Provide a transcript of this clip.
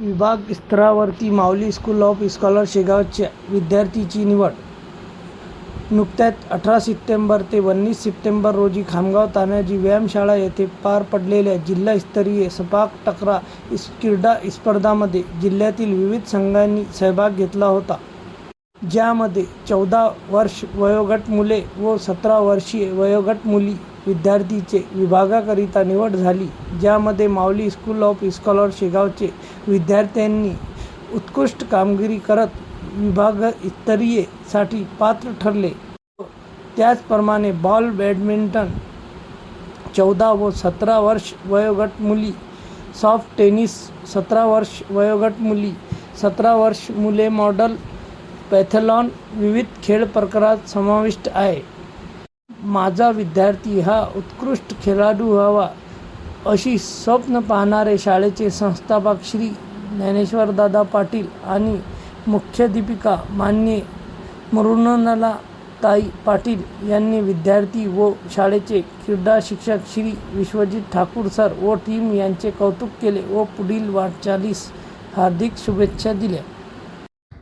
विभाग स्तरावरती Mauli school of scholar शेगावच्या विद्यार्थीची निवड. नुकत्याच अठरा सप्टेंबर ते वन्नीस सप्टेंबर रोजी खामगाव तानाजी व्यायामशाळा येथे पार पडलेल्या जिल्हास्तरीय सपाक टकरा इस क्रीडा स्पर्धामध्ये जिल्ह्यातील विविध संघांनी सहभाग घेतला होता. ज्यामध्ये चौदा वर्ष वयोगट मुले व सतरा वर्षीय वयोगट मुली विद्यार्थीचे विभागाकरिता निवड झाली ज्यामध्ये माऊली स्कूल ऑफ स्कॉलर शेगावचे विद्यार्थ्यांनी उत्कृष्ट कामगिरी करत विभाग स्तरीयसाठी पात्र ठरले. त्याचप्रमाणे बॉल बॅडमिंटन चौदा व सतरा वर्ष वयोगट मुली सॉफ्ट टेनिस सतरा वर्ष वयोगट मुली सतरा वर्ष मुले मॉडल पॅथलॉन विविध खेळ प्रकारात समाविष्ट आहे. माझा विद्यार्थी हा उत्कृष्ट खेळाडू व्हावा अशी स्वप्न पाहणारे शाळेचे संस्थापक श्री ज्ञानेश्वरदादा पाटील आणि मुख्याध्यापिका मान्य मृणला ताई पाटील यांनी विद्यार्थी व शाळेचे क्रीडा शिक्षक श्री विश्वजित ठाकूर सर व टीम यांचे कौतुक केले व पुढील वाटचालीस हार्दिक शुभेच्छा दिल्या.